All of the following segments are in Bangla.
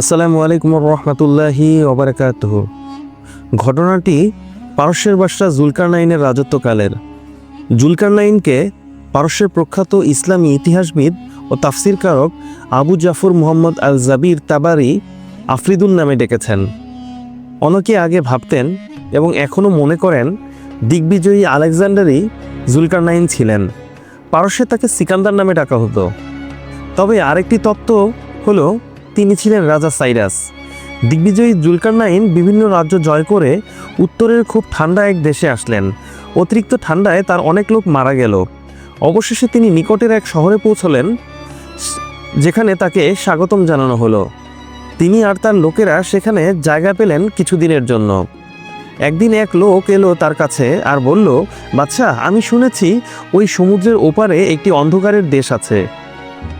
আসসালামু আলাইকুম রহমতুল্লাহি ওবরাকাতুহ ঘটনাটি পারস্যের বাদশাহ জুলকারনাইনের রাজত্বকালের। জুলকারনাইনকে পারস্যের প্রখ্যাত ইসলামী ইতিহাসবিদ ও তাফসিরকারক আবু জাফর মুহাম্মদ আল জাবির তাবারি আফরিদুন নামে ডেকেছেন। অনেকে আগে ভাবতেন এবং এখনও মনে করেন দিগ্বিজয়ী আলেকজান্ডারই জুলকারনাইন ছিলেন। পারস্যে তাকে সিকান্দার নামে ডাকা হতো। তবে আরেকটি তত্ত্ব হলো তিনি ছিলেন রাজা সাইরাস। দিগ্বিজয়ী জুলকারনাইন বিভিন্ন রাজ্য জয় করে উত্তরের খুব ঠান্ডা এক দেশে আসলেন। অতিরিক্ত ঠান্ডায় তার অনেক লোক মারা গেল। অবশেষে তিনি নিকটের এক শহরে পৌঁছলেন, যেখানে তাকে স্বাগতম জানানো হলো। তিনি আর তার লোকেরা সেখানে জায়গা পেলেন কিছুদিনের জন্য। একদিন এক লোক এলো তার কাছে আর বলল বাচ্চা আমি শুনেছি ওই সমুদ্রের ওপারে একটি অন্ধকারের দেশ আছে।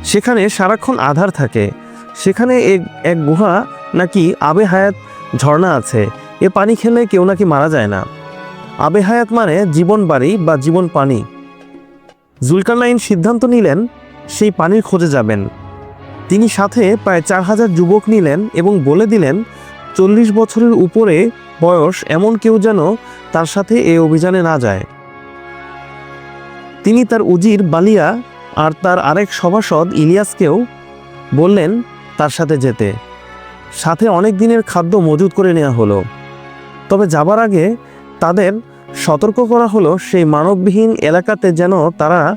সেখানে সারাক্ষণ আধার থাকে। সেখানে এক গুহা নাকি আবে হায়াত ঝর্ণা আছে। এ পানি খেলে কেউ নাকি মারা যায় না। আবে হায়াত মানে জীবন বাড়ি বা জীবন পানি। জুলকারনাইন সিদ্ধান্ত নিলেন, সেই পানির খোঁজে যাবেন। তিনি সাথে প্রায় চার হাজার যুবক নিলেন এবং বলে দিলেন, চল্লিশ বছরের উপরে বয়স এমন কেউ যেন তার সাথে এই অভিযানে না যায়। তিনি তার উজির বালিয়া আর তার আরেক সভাসদ ইলিয়াসকেও বললেন তার সাথে যেতে। সাথে অনেক দিনের খাদ্য মজুত করে নেওয়া হলো। তবে যাবার আগে তাদের সতর্ক করা হলো, সেই মানববিহীন এলাকাতে যেন তারা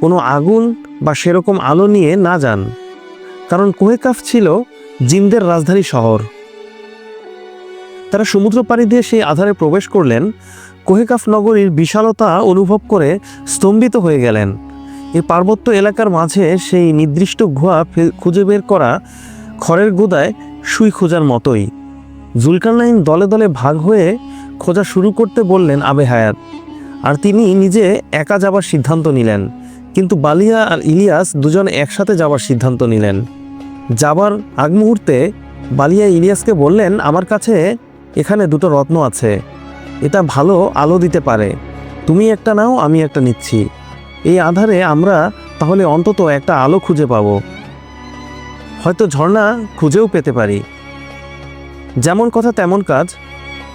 কোনো আগুন বা সেরকম আলো নিয়ে না যান। কারণ কোহেকাফ ছিল জিনদের রাজধানী শহর। তারা সমুদ্র পাড়ি দিয়ে সেই আধারে প্রবেশ করলেন। কোহেকাফ নগরীর বিশালতা অনুভব করে স্তম্ভিত হয়ে গেলেন। এই পার্বত্য এলাকার মাঝে সেই নির্দিষ্ট গুহা খুঁজে বের করা খড়ের গোদায় সুই খোঁজার মতোই। জুলকারনাইন দলে দলে ভাগ হয়ে খোঁজা শুরু করতে বললেন আবে হায়াত। আর তিনি নিজে একা যাবার সিদ্ধান্ত নিলেন। কিন্তু বালিয়া আর ইলিয়াস দুজন একসাথে যাবার সিদ্ধান্ত নিলেন। যাবার আগ মুহূর্তে বালিয়া ইলিয়াসকে বললেন, আমার কাছে এখানে দুটো রত্ন আছে। এটা ভালো আলো দিতে পারে। তুমি একটা নাও, আমি একটা নিচ্ছি। এই আধারে আমরা তাহলে অন্তত একটা আলো খুঁজে পাবো। হয়তো ঝর্ণা খুঁজেও পেতে পারি। যেমন কথা তেমন কাজ।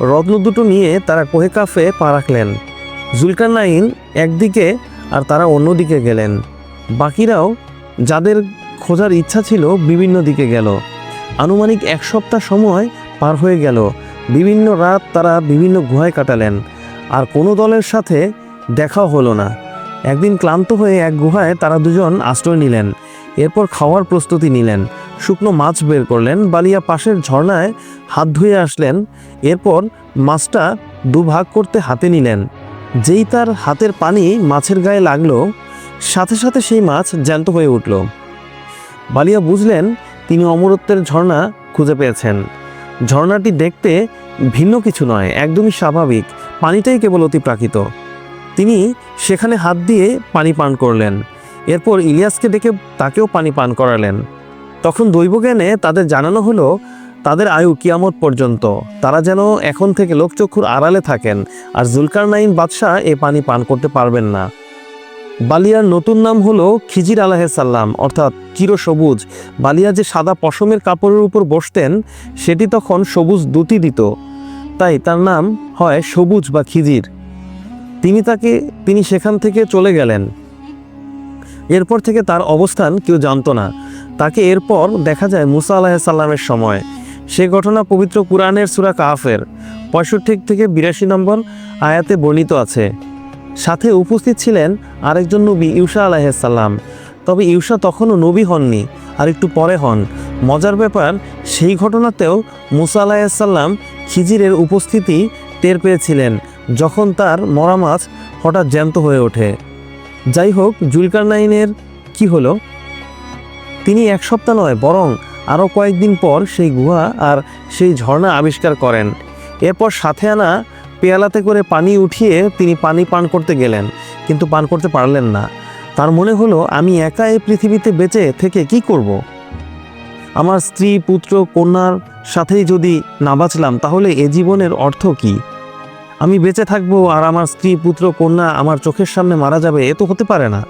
রত্ন দুটো নিয়ে তারা কোহে কাফে পা রাখলেন। জুলকারনাইন একদিকে আর তারা অন্যদিকে গেলেন। বাকিরাও যাদের খোঁজার ইচ্ছা ছিল বিভিন্ন দিকে গেল। আনুমানিক এক সপ্তাহ সময় পার হয়ে গেল। বিভিন্ন রাত তারা বিভিন্ন গুহায় কাটালেন। আর কোনো দলের সাথে দেখাও হলো না। একদিন ক্লান্ত হয়ে এক গুহায় তারা দুজন আশ্রয় নিলেন। এরপর খাওয়ার প্রস্তুতি নিলেন। শুকনো মাছ বের করলেন, বালিয়া পাশের ঝর্ণায় হাত ধুয়ে আসলেন। এরপর মাছটা দুভাগ করতে হাতে নিলেন। যেই তার হাতের পানি মাছের গায়ে লাগল, সাথে সাথে সেই মাছ জ্যান্ত হয়ে উঠল। বালিয়া বুঝলেন তিনি অমরত্বের ঝর্ণা খুঁজে পেয়েছেন। ঝর্ণাটি দেখতে ভিন্ন কিছু নয়, একদমই স্বাভাবিক। পানিটাই কেবল অতি প্রাকৃত। তিনি সেখানে হাত দিয়ে পানি পান করলেন। এরপর ইলিয়াসকে ডেকে তাকেও পানি পান করালেন। তখন দৈবজ্ঞানে তাদের জানানো হলো, তাদের আয়ু কিয়ামত পর্যন্ত। তারা যেন এখন থেকে লোকচক্ষুর আড়ালে থাকেন আর জুলকারনাইন বাদশাহ এ পানি পান করতে পারবেন না। বালিয়ার নতুন নাম হলো খিজির আলাহিসাল্লাম অর্থাৎ চিরসবুজ। বালিয়া যে সাদা পশমের কাপড়ের উপর বসতেন, সেটি তখন সবুজ দুটি দিত। তাই তার নাম হয় সবুজ বা খিজির। তিনি তাকে, তিনি সেখান থেকে চলে গেলেন। এরপর থেকে তার অবস্থান কেউ জানতো না। তাকে এরপর দেখা যায় মুসা আলাহিসাল্লামের সময়। সে ঘটনা পবিত্র কুরআনের সুরা কাহাফের পঁয়ষট্টি থেকে বিরাশি নম্বর আয়াতে বর্ণিত আছে। সাথে উপস্থিত ছিলেন আরেকজন নবী ইউসা আলাহিসাল্লাম তবে ইউসা তখনও নবী হননি, আর একটু পরে হন। মজার ব্যাপার, সেই ঘটনাতেও মুসা আলাহিসাল্লাম খিজিরের উপস্থিতি টের পেয়েছিলেন। যখন তার মরা মাছ হঠাৎ জ্যান্ত হয়ে ওঠে। যাই হোক জুলকার নাইনের কি হলো? তিনি এক সপ্তাহ নয়, বরং আরও কয়েকদিন পর সেই গুহা আর সেই ঝর্ণা আবিষ্কার করেন। এরপর সাথে আনা পেয়ালাতে করে পানি উঠিয়ে তিনি পানি পান করতে গেলেন, কিন্তু পান করতে পারলেন না। তার মনে হলো, আমি একা এই পৃথিবীতে বেঁচে থেকে কি করব। আমার স্ত্রী, পুত্র, কন্যার সাথেই যদি না বাঁচলাম, তাহলে এ জীবনের অর্থ কি? আমি বেঁচে থাকব আর আমার স্ত্রী, পুত্র, কন্যা আমার চোখের সামনে মারা যাবে, এ তো হতে পারে না।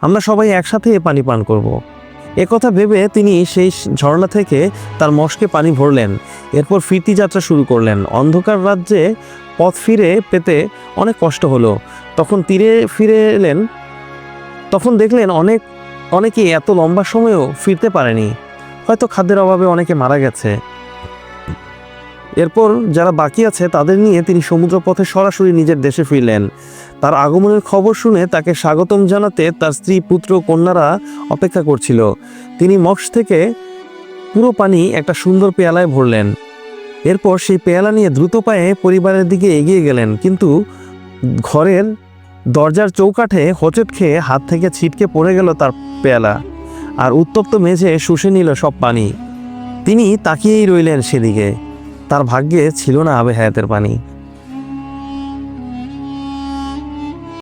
আমরা সবাই একসাথে পানি পান করব। একথা ভেবে তিনি সেই ঝর্ণা থেকে তার মশকে পানি ভরলেন। এরপর ফিরতি যাত্রা শুরু করলেন। অন্ধকার রাজ্যে পথ ফিরে পেতে অনেক কষ্ট হলো। তখন তীরে ফিরে এলেন। তখন দেখলেন অনেক, অনেকে এত লম্বা সময়ও ফিরতে পারেনি। হয়তো খাদ্যের অভাবে অনেকে মারা গেছে। এরপর যারা বাকি আছে, তাদের নিয়ে তিনি সমুদ্রপথে সরাসরি নিজের দেশে ফিরলেন। তার আগমনের খবর শুনে তাকে স্বাগতম জানাতে তার স্ত্রী, পুত্র, কন্যারা অপেক্ষা করছিল। তিনি মক্স থেকে পুরো পানি একটা সুন্দর পেয়ালায় ভরলেন। এরপর সেই পেয়ালা নিয়ে দ্রুত পায়ে পরিবারের দিকে এগিয়ে গেলেন। কিন্তু ঘরের দরজার চৌকাঠে হোঁচট খেয়ে হাত থেকে ছিটকে পড়ে গেল তার পেয়ালা আর উত্তপ্ত মেঝে শুষে নিল সব পানি। তিনি তাকিয়েই রইলেন সেদিকে। তার ভাগ্যে ছিল না আবে হায়াতের পানি।